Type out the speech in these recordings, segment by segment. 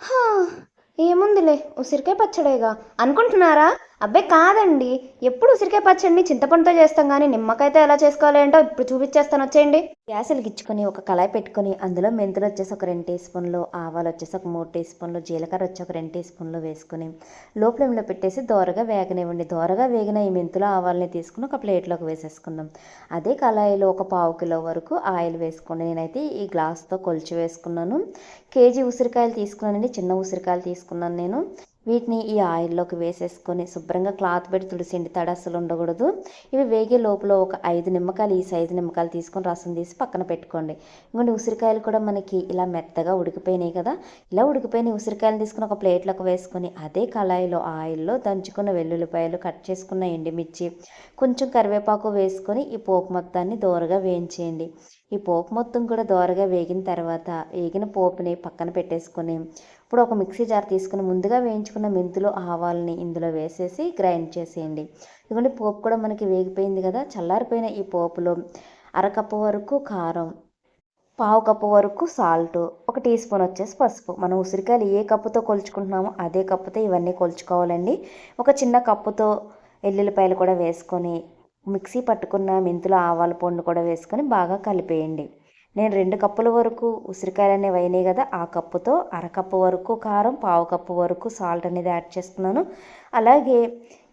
హా, ఏముందిలే ఉసిరికాయ పచ్చడేగా. అనుకుంటున్నారా? అబ్బే కాదండి. ఎప్పుడు ఉసిరికాయ పచ్చడిని చింతపండుతో చేస్తాం కానీ నిమ్మకాయతో ఎలా చేసుకోవాలి ఏంటో ఇప్పుడు చూపించేస్తాను వచ్చేయండి. గ్యాస్ వెలిగించుకొని ఒక కళాయి పెట్టుకొని అందులో మెంతులు వచ్చేసి ఒక రెండు టీ స్పూన్లు ఆవాలు వచ్చేసి ఒక మూడు టీ స్పూన్లు జీలకర్ర వచ్చి ఒక రెండు టీ స్పూన్లు వేసుకుని లో ఫ్లేమ్లో పెట్టేసి దోరగా వేగనివ్వండి. దోరగా వేగిన ఈ మెంతులు ఆవాలని తీసుకుని ఒక ప్లేట్లోకి వేసేసుకుందాం. అదే కళాయిలో ఒక పావు కిలో వరకు ఆయిల్ వేసుకోండి. నేనైతే ఈ గ్లాస్తో కొలిచి వేసుకున్నాను. కేజీ ఉసిరికాయలు తీసుకున్నానండి. చిన్న ఉసిరికాయలు తీసుకున్నాను నేను. వీటిని ఈ ఆయిల్లోకి వేసేసుకొని శుభ్రంగా క్లాత్ పెట్టి తుడిసిండి తడి అసలు ఉండకూడదు. ఇవి వేగే లోపల ఒక ఐదు నిమ్మకాయలు ఈ సైజు నిమ్మకాయలు తీసుకొని రసం తీసి పక్కన పెట్టుకోండి. ఇంకోటి ఉసిరికాయలు కూడా మనకి ఇలా మెత్తగా ఉడికిపోయినాయి కదా. ఇలా ఉడికిపోయిన ఉసిరికాయలు తీసుకుని ఒక ప్లేట్లోకి వేసుకొని అదే కళాయిలో ఆయిల్లో దంచుకున్న వెల్లుల్లిపాయలు కట్ చేసుకున్న ఎండిమిర్చి కొంచెం కరివేపాకు వేసుకొని ఈ పోపు మొత్తాన్ని దోరగా వేయించేయండి. ఈ పోపు మొత్తం కూడా దోరగా వేగిన తర్వాత వేగిన పోపుని పక్కన పెట్టేసుకొని ఇప్పుడు ఒక మిక్సీ జార్ తీసుకుని ముందుగా వేయించుకున్న మెంతులు ఆవాలని ఇందులో వేసేసి గ్రైండ్ చేసేయండి. ఇదిగోండి పోపు కూడా మనకి వేగిపోయింది కదా చల్లారిపోయిన ఈ పోపులో అరకప్పు వరకు కారం పావు కప్పు వరకు సాల్ట్ ఒక టీ స్పూన్ వచ్చేసి పసుపు. మనం ఉసిరికాయలు ఏ కప్పుతో కొలుచుకుంటున్నామో అదే కప్పుతో ఇవన్నీ కొలుచుకోవాలండి. ఒక చిన్న కప్పుతో ఎల్లుల్లిపాయలు కూడా వేసుకొని మిక్సీ పట్టుకున్న మెంతులు ఆవాల పండు కూడా వేసుకొని బాగా కలిపేయండి. నేను రెండు కప్పుల వరకు ఉసిరికాయలు అనేవి అయినాయి కదా ఆ కప్పుతో అరకప్పు వరకు కారం పావు కప్పు వరకు సాల్ట్ అనేది యాడ్ చేస్తున్నాను అలాగే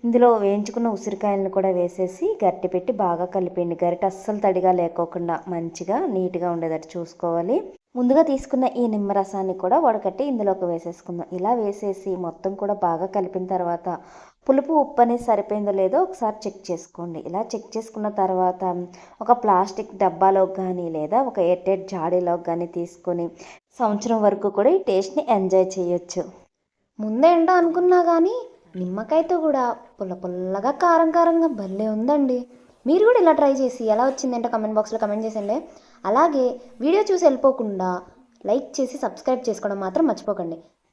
ఇందులో వేయించుకున్న ఉసిరికాయలను కూడా వేసేసి గరిటె పెట్టి బాగా కలిపేయండి. గరిటె అస్సలు తడిగా లేకోకుండా మంచిగా నీట్గా ఉండేటట్టు చూసుకోవాలి. ముందుగా తీసుకున్న ఈ నిమ్మరసాన్ని కూడా వడకట్టి ఇందులోకి వేసేసుకుందాం. ఇలా వేసేసి మొత్తం కూడా బాగా కలిపిన తర్వాత పులుపు ఉప్పు అనేది సరిపోయిందో లేదో ఒకసారి చెక్ చేసుకోండి. ఇలా చెక్ చేసుకున్న తర్వాత ఒక ప్లాస్టిక్ డబ్బాలో కానీ లేదా ఒక ఎయిర్టైట్ జాడీలోకి కానీ తీసుకొని సంవత్సరం వరకు కూడా ఈ టేస్ట్ని ఎంజాయ్ చేయొచ్చు. ముందేంటో అనుకున్నా కానీ నిమ్మకాయతో కూడా పుల్ల పుల్లగా కారం కారంగా భలే ఉందండి. మీరు కూడా ఇలా ట్రై చేసి ఎలా వచ్చిందంటే కమెంట్ బాక్స్లో కమెంట్ చేసండి అలాగే వీడియో చూసి వెళ్ళిపోకుండా లైక్ చేసి సబ్స్క్రైబ్ చేసుకోవడం మాత్రం మర్చిపోకండి.